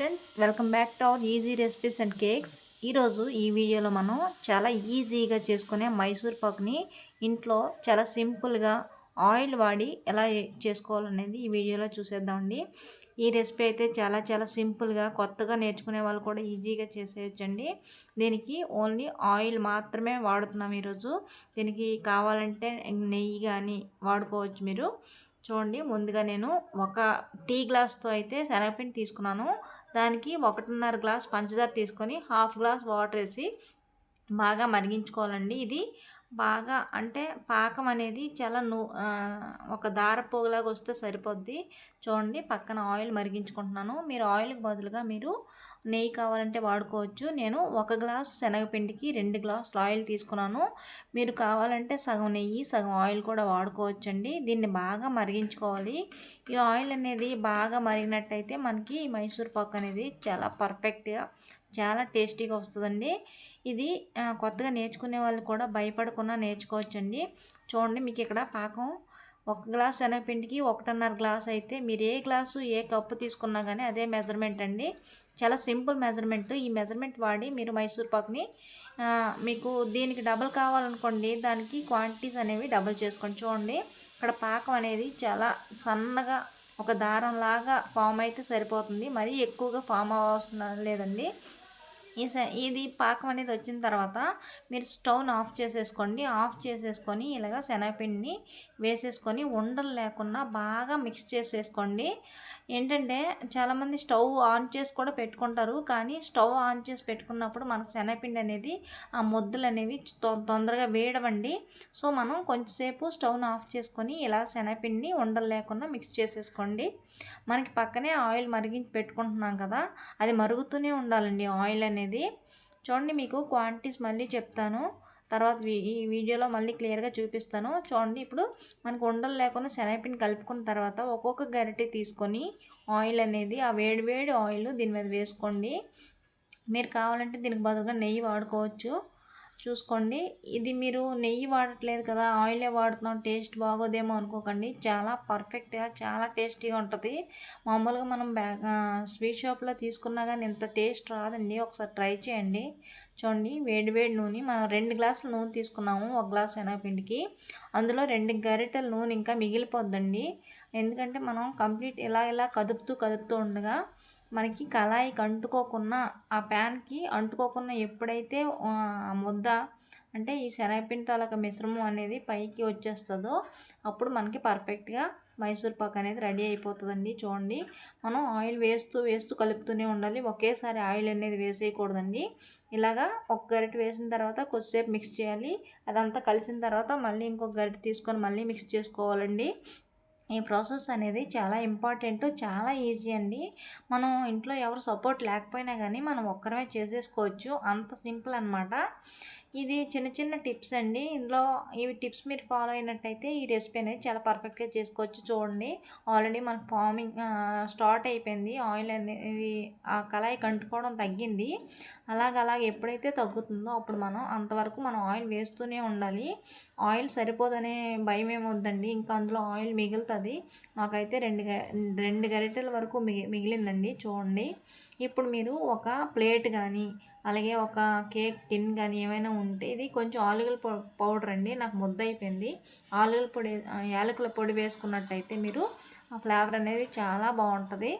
Friend welcome back to our easy recipes and cakes ఈరోజు ఈ వీడియోలో మనం చాలా ఈజీగా చేసుకునే మైసూర్ పాక్ని ఇంట్లో చాలా సింపుల్గా ఆయిల్ వాడి ఎలా చేసుకోవాలనేది ఈ వీడియోలో చూసేద్దామండి. ఈ రెసిపీ అయితే చాలా చాలా సింపుల్గా కొత్తగా నేర్చుకునే వాళ్ళు కూడా ఈజీగా చేసేయచ్చండి. దీనికి ఓన్లీ ఆయిల్ మాత్రమే వాడుతున్నాం ఈరోజు. దీనికి కావాలంటే నెయ్యి కానీ వాడుకోవచ్చు మీరు. చూడండి ముందుగా నేను ఒక టీ గ్లాస్తో అయితే శనగపిండి తీసుకున్నాను. దానికి ఒకటిన్నర గ్లాస్ పంచదార తీసుకొని హాఫ్ గ్లాస్ వాటర్ వేసి బాగా మరిగించుకోవాలండి. ఇది బాగా అంటే పాకం అనేది చాలా నూ ఒక దార పోగులాగా వస్తే సరిపోద్ది. చూడండి పక్కన ఆయిల్ మరిగించుకుంటున్నాను. మీరు ఆయిల్కి బదులుగా మీరు నెయ్యి కావాలంటే వాడుకోవచ్చు. నేను ఒక గ్లాస్ శనగపిండికి రెండు గ్లాసులు ఆయిల్ తీసుకున్నాను. మీరు కావాలంటే సగం నెయ్యి సగం ఆయిల్ కూడా వాడుకోవచ్చండి. దీన్ని బాగా మరిగించుకోవాలి. ఈ ఆయిల్ అనేది బాగా మరిగినట్టయితే మనకి మైసూర్ పాక్ అనేది చాలా పర్ఫెక్ట్గా చాలా టేస్టీగా వస్తుందండి. ఇది కొత్తగా నేర్చుకునే వాళ్ళు కూడా భయపడకుండా నేర్చుకోవచ్చండి. చూడండి మీకు ఇక్కడ పాకం ఒక గ్లాస్ శనగపిండికి ఒకటిన్నర గ్లాస్ అయితే మీరు ఏ గ్లాసు ఏ కప్పు తీసుకున్నా కానీ అదే మెజర్మెంట్ అండి. చాలా సింపుల్ మెజర్మెంట్ ఈ మెజర్మెంట్ వాడి మీరు మైసూర్ పాక్ని మీకు దీనికి డబల్ కావాలనుకోండి దానికి క్వాంటిటీస్ అనేవి డబల్ చేసుకోండి. చూడండి ఇక్కడ పాకం అనేది చాలా సన్నగా ఒక దారం లాగా ఫామ్ అయితే సరిపోతుంది. మరీ ఎక్కువగా ఫామ్ అవసరం లేదండి. ఈ స ఇది పాకం అనేది వచ్చిన తర్వాత మీరు స్టవ్ని ఆఫ్ చేసేసుకోండి. ఆఫ్ చేసేసుకొని ఇలాగ శనగపిండిని వేసేసుకొని ఉండలు లేకుండా బాగా మిక్స్ చేసేసుకోండి. ఏంటంటే చాలామంది స్టవ్ ఆన్ చేసి కూడా పెట్టుకుంటారు. కానీ స్టవ్ ఆన్ చేసి పెట్టుకున్నప్పుడు మనకు శనగపిండి అనేది ఆ ముద్దలు అనేవి తొందరగా వేయడమండి సో మనం కొంచెంసేపు స్టవ్ని ఆఫ్ చేసుకొని ఇలా శనగపిండిని ఉండలు లేకుండా మిక్స్ చేసేసుకోండి. మనకి పక్కనే ఆయిల్ మరిగించి పెట్టుకుంటున్నాం కదా అది మరుగుతూనే ఉండాలండి. ఆయిల్ అనేది చూడండి మీకు క్వాంటిటీస్ మళ్ళీ చెప్తాను. తర్వాత వీ- ఈ వీడియోలో మళ్ళీ క్లియర్గా చూపిస్తాను. చూడండి ఇప్పుడు మనకు ఉండలు లేకుండా శనగపిండి కలుపుకున్న తర్వాత ఒక్కొక్క గరిటె తీసుకొని ఆయిల్ అనేది ఆ వేడి వేడి ఆయిల్ దీని మీద వేసుకోండి. మీరు కావాలంటే దీనికి బదులుగా నెయ్యి వాడుకోవచ్చు. చూసుకోండి. ఇది మీరు నెయ్యి వాడట్లేదు కదా ఆయిలే వాడుతున్నాం టేస్ట్ బాగోదేమో అనుకోకండి. చాలా పర్ఫెక్ట్గా చాలా టేస్టీగా ఉంటుంది. మామూలుగా మనం బ్యా స్వీట్ షాప్లో తీసుకున్నా కానీ ఇంత టేస్ట్ రాదండి. ఒకసారి ట్రై చేయండి. చూడండి వేడి వేడి నూనె మనం రెండు గ్లాసుల నూనె తీసుకున్నాము ఒక గ్లాస్ శనగపిండికి. అందులో రెండు గరిటెల నూనె ఇంకా మిగిలిపోద్దండి. ఎందుకంటే మనం కంప్లీట్ ఇలా ఇలా కదుపుతూ కదుపుతూ ఉండగా మనకి కళాయికి అంటుకోకుండా ఆ ప్యాన్కి అంటుకోకుండా ఎప్పుడైతే ఆ, ముద్ద అంటే ఈ శనగపిండి తాలూకా మిశ్రమం అనేది పైకి వచ్చేస్తుందో అప్పుడు మనకి పర్ఫెక్ట్గా మైసూర్ పాక్ అనేది రెడీ అయిపోతుందండి. చూడండి మనం ఆయిల్ వేస్తూ వేస్తూ కలుపుతూనే ఉండాలి. ఒకేసారి ఆయిల్ అనేది వేసేయకూడదండి. ఇలాగా ఒక గరిట వేసిన తర్వాత కొద్దిసేపు మిక్స్ చేయాలి. అదంతా కలిసిన తర్వాత మళ్ళీ ఇంకొక గరిటె తీసుకొని మళ్ళీ మిక్స్ చేసుకోవాలండి. ఈ ప్రాసెస్ అనేది చాలా ఇంపార్టెంట్ చాలా ఈజీ అండి. మనం ఇంట్లో ఎవరు సపోర్ట్ లేకపోయినా కానీ మనం ఒక్కరమే చేసేసుకోవచ్చు. అంత సింపుల్ అనమాట ఇది చిన్న చిన్న టిప్స్ అండి. ఇందులో ఇవి టిప్స్ మీరు ఫాలో అయినట్టయితే ఈ రెసిపీ అనేది చాలా పర్ఫెక్ట్గా చేసుకోవచ్చు చూడండి. ఆల్రెడీ మనకు ఫార్మింగ్ స్టార్ట్ అయిపోయింది. ఆయిల్ అనేది ఆ కళాయి కంటుకోవడం తగ్గింది. అలాగ అలాగ ఎప్పుడైతే తగ్గుతుందో అప్పుడు మనం అంతవరకు మనం ఆయిల్ వేస్తూనే ఉండాలి. ఆయిల్ సరిపోదనే భయం ఏమొద్దండి. ఇంకా అందులో ఆయిల్ మిగులుతుంది. అది. నాకైతే రెండు గ- రెండు గరిటెల వరకు మిగి మిగిలిందండి. చూడండి. ఇప్పుడు మీరు ఒక ప్లేట్ కానీ అలాగే ఒక కేక్ టిన్ కానీ ఏమైనా ఉంటే ఇది కొంచెం ఆలుగల పౌడర్ అండి. నాకు ముద్ద అయిపోయింది ఆలుగల పొడి యాలకుల పొడి వేసుకున్నట్టయితే మీరు ఆ ఫ్లేవర్ అనేది చాలా బాగుంటుంది.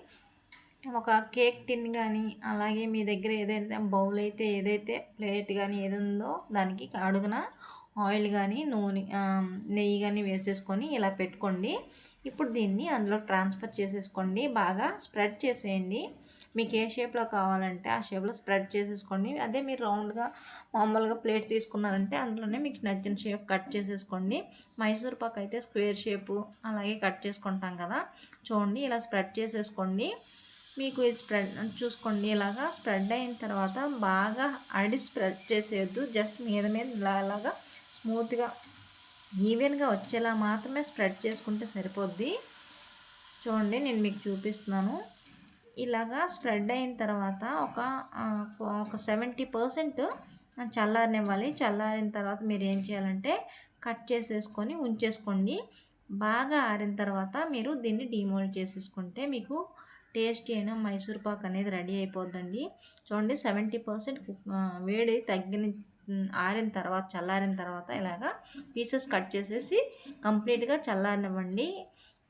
ఒక కేక్ టిన్ కానీ అలాగే మీ దగ్గర ఏదైతే బౌల్ అయితే ఏదైతే ప్లేట్ కానీ ఏది ఉందో దానికి అడుగున ఆయిల్ కానీ నూనె నెయ్యి కానీ వేసేసుకొని ఇలా పెట్టుకోండి. ఇప్పుడు దీన్ని అందులో ట్రాన్స్ఫర్ చేసేసుకోండి. బాగా స్ప్రెడ్ చేసేయండి. మీకు ఏ షేప్లో కావాలంటే ఆ షేప్లో స్ప్రెడ్ చేసేసుకోండి. అదే మీరు రౌండ్గా మామూలుగా ప్లేట్ తీసుకున్నారంటే అందులోనే మీకు నచ్చిన షేప్ కట్ చేసేసుకోండి. మైసూర్ పాక్ అయితే స్క్వేర్ షేపు అలాగే కట్ చేసుకుంటాం కదా. చూడండి ఇలా స్ప్రెడ్ చేసేసుకోండి. మీకు ఇది స్ప్రెడ్ చూసుకోండి ఇలాగా స్ప్రెడ్ అయిన తర్వాత బాగా అడి స్ప్రెడ్ చేసేయద్దు. జస్ట్ మీద మీద ఇలా ఇలాగా స్మూత్గా ఈవెన్గా వచ్చేలా మాత్రమే స్ప్రెడ్ చేసుకుంటే సరిపోద్ది. చూడండి నేను మీకు చూపిస్తున్నాను. ఇలాగా స్ప్రెడ్ అయిన తర్వాత ఒక ఒక సెవెంటీ పర్సెంట్ చల్లారనివ్వాలి. చల్లారిన తర్వాత మీరు ఏం చేయాలంటే కట్ చేసేసుకొని ఉంచేసుకోండి. బాగా ఆరిన తర్వాత మీరు దీన్ని డిమోల్డ్ చేసేసుకుంటే మీకు టేస్టీ అయిన మైసూర్ పాక్ అనేది రెడీ అయిపోద్దండి. చూడండి సెవెంటీ పర్సెంట్ వేడి తగ్గిన ఆరిన తర్వాత చల్లారిన తర్వాత ఇలాగా పీసెస్ కట్ చేసేసి కంప్లీట్గా చల్లారినివ్వండి.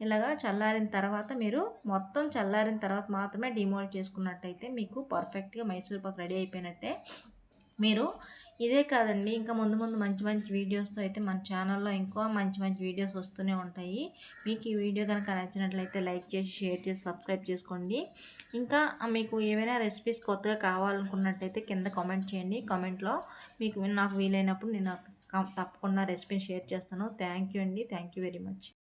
ఇలాగా చల్లారిన తర్వాత మీరు మొత్తం చల్లారిన తర్వాత మాత్రమే డిమోల్డ్ చేసుకున్నట్టయితే మీకు పర్ఫెక్ట్గా మైసూర్ పాక్ రెడీ అయిపోయినట్టే. మీరు ఇదే కాదండి. ఇంకా ముందు ముందు మంచి మంచి వీడియోస్తో అయితే మన ఛానల్లో ఇంకా మంచి మంచి వీడియోస్ వస్తూనే ఉంటాయి. మీకు ఈ వీడియో కనుక నచ్చినట్లయితే లైక్ చేసి షేర్ చేసి సబ్స్క్రైబ్ చేసుకోండి. ఇంకా మీకు ఏమైనా రెసిపీస్ కొత్తగా కావాలనుకున్నట్టయితే కింద కామెంట్ చేయండి. కామెంట్లో మీకు నాకు వీలైనప్పుడు నేను తప్పకుండా రెసిపీని షేర్ చేస్తాను. థ్యాంక్ యూ అండి. Thank you very much.